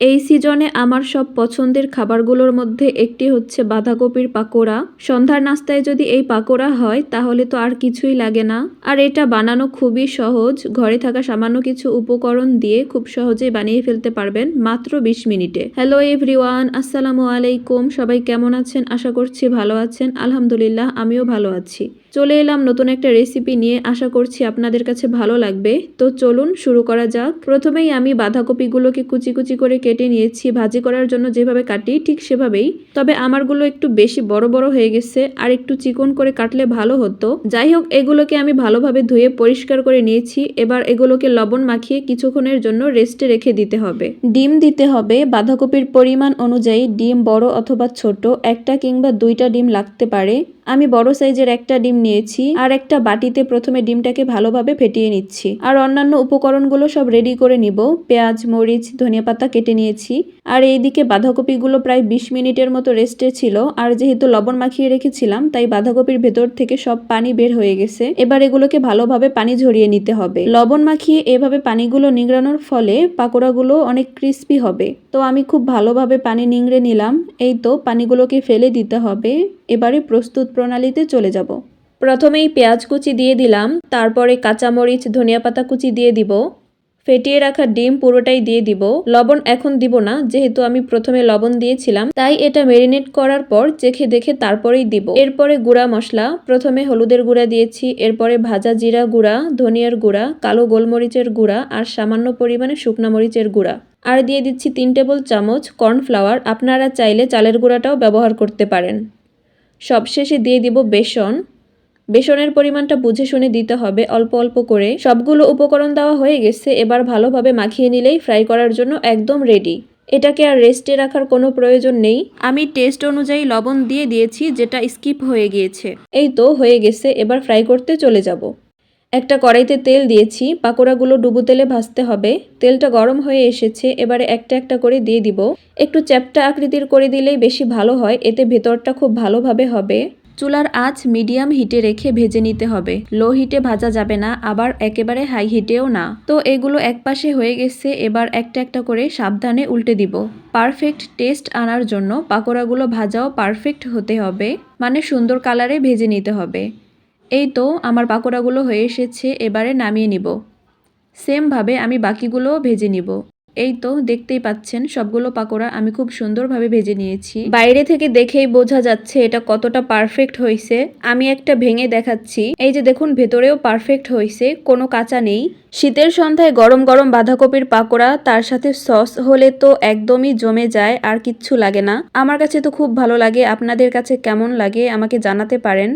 এই সিজনে আমার সব পছন্দের খাবারগুলোর মধ্যে একটি হচ্ছে বাঁধাকপির পাকোড়া। সন্ধ্যার নাস্তায় যদি এই পাকোড়া হয়, তাহলে তো আর কিছুই লাগে না। আর এটা বানানো খুবই সহজ। ঘরে থাকা সামান্য কিছু উপকরণ দিয়ে খুব সহজেই বানিয়ে ফেলতে পারবেন মাত্র বিশ মিনিটে। হ্যালো এভরিওয়ান, আসসালামু আলাইকুম। সবাই কেমন আছেন? আশা করছি ভালো আছেন। আলহামদুলিল্লাহ, আমিও ভালো আছি। চলে এলাম নতুন একটা রেসিপি নিয়ে। আশা করছি আপনাদের কাছে ভালো লাগবে। তো চলুন শুরু করা যাক। প্রথমেই আমি বাঁধাকপিগুলোকে কুচি কুচি করে কেটে নিয়েছি, ভাজি করার জন্য যেভাবে কাটি ঠিক সেভাবেই। তবে আমারগুলো একটু বেশি বড় বড় হয়ে গেছে আর একটু চিকন করে কাটলে ভালো হতো। যাই হোক, এগুলোকে আমি ভালোভাবে ধুয়ে পরিষ্কার করে নিয়েছি। এবার এগুলোকে লবণ মাখিয়ে কিছুক্ষণের জন্য রেস্টে রেখে দিতে হবে। ডিম দিতে হবে। বাঁধাকপির পরিমাণ অনুযায়ী ডিম বড় অথবা ছোট, একটা কিংবা দুইটা ডিম লাগতে পারে। আমি বড় সাইজের একটা ডিম নিয়েছি আর একটা বাটিতে প্রথমে ডিমটাকে ভালোভাবে ফেটিয়ে নিচ্ছি। আর অন্যান্য উপকরণগুলো সব রেডি করে নিব। পেঁয়াজ, মরিচ, ধনিয়া পাতা কেটে নিয়েছি। আর এইদিকে বাঁধাকপিগুলো প্রায় বিশ মিনিটের মতো রেস্টে ছিল। আর যেহেতু লবণ মাখিয়ে রেখেছিলাম, তাই বাঁধাকপির ভেতর থেকে সব পানি বের হয়ে গেছে। এবার এগুলোকে ভালোভাবে পানি ঝরিয়ে নিতে হবে। লবণ মাখিয়ে এভাবে পানিগুলো নিংড়ানোর ফলে পাকোড়াগুলো অনেক ক্রিস্পি হবে। তো আমি খুব ভালোভাবে পানি নিংড়ে নিলাম। এই তো পানিগুলোকে ফেলে দিতে হবে। এবারে প্রস্তুত প্রণালীতে চলে যাব। প্রথমেই পেঁয়াজ কুচি দিয়ে দিলাম, তারপরে কাঁচামরিচ, ধনিয়া পাতা কুচি দিয়ে দিব, ফেটিয়ে রাখা ডিম পুরোটাই দিয়ে দিব। লবণ এখন দিব না, যেহেতু আমি প্রথমে লবণ দিয়েছিলাম, তাই এটা মেরিনেট করার পর চেখে দেখে তারপরেই দিব। এরপরে গুঁড়া মশলা, প্রথমে হলুদের গুঁড়া দিয়েছি, এরপরে ভাজা জিরা গুঁড়া, ধনিয়ার গুঁড়া, কালো গোলমরিচের গুঁড়া আর সামান্য পরিমাণে শুকনা মরিচের গুঁড়া। আর দিয়ে দিচ্ছি তিন টেবিল চামচ কর্নফ্লাওয়ার, আপনারা চাইলে চালের গুঁড়াটাও ব্যবহার করতে পারেন। সবশেষে দিয়ে দিব বেসন। বেসনের পরিমাণটা বুঝে শুনে দিতে হবে। অল্প অল্প করে সবগুলো উপকরণ দেওয়া হয়ে গেছে। এবার ভালোভাবে মাখিয়ে নিলেই ফ্রাই করার জন্য একদম রেডি। এটাকে আর রেস্টে রাখার কোনো প্রয়োজন নেই। আমি টেস্ট অনুযায়ী লবণ দিয়ে দিয়েছি, যেটা স্কিপ হয়ে গিয়েছে। এই তো, হয়ে গেছে। এবার ফ্রাই করতে চলে যাব। একটা কড়াইতে তেল দিয়েছি, পাকোড়াগুলো ডুবো তেলে ভাজতে হবে। তেলটা গরম হয়ে এসেছে, এবারে একটা একটা করে দিয়ে দিব। একটু চ্যাপটা আকৃতির করে দিলেই বেশি ভালো হয়, এতে ভেতরটা খুব ভালোভাবে হবে। চুলার আঁচ মিডিয়াম হিটে রেখে ভেজে নিতে হবে। লো হিটে ভাজা যাবে না, আবার একেবারে হাই হিটেও না। তো এগুলো একপাশে হয়ে গেছে, এবার একটা একটা করে সাবধানে উল্টে দিব। পারফেক্ট টেস্ট আনার জন্য পাকোড়াগুলো ভাজাও পারফেক্ট হতে হবে মানে সুন্দর কালারে ভেজে নিতে হবে। এই তো আমার পাকোড়াগুলো হয়ে এসেছে, এবারে নামিয়ে নিব। সেমভাবে আমি বাকিগুলোও ভেজে নিব। এই তো দেখতেই পাচ্ছেন, সবগুলো পাকোড়া আমি খুব সুন্দরভাবে ভেজে নিয়েছি। বাইরে থেকে দেখেই বোঝা যাচ্ছে এটা কতটা পারফেক্ট হয়েছে। আমি একটা ভেঙে দেখাচ্ছি। এই যে দেখুন, ভেতরেও পারফেক্ট হয়েছে, কোনো কাঁচা নেই। শীতের সন্ধ্যায় গরম গরম বাঁধাকপির পাকোড়া, তার সাথে সস হলে তো একদমই জমে যায়, আর কিচ্ছু লাগে না। আমার কাছে তো খুব ভালো লাগে, আপনাদের কাছে কেমন লাগে আমাকে জানাতে পারেন।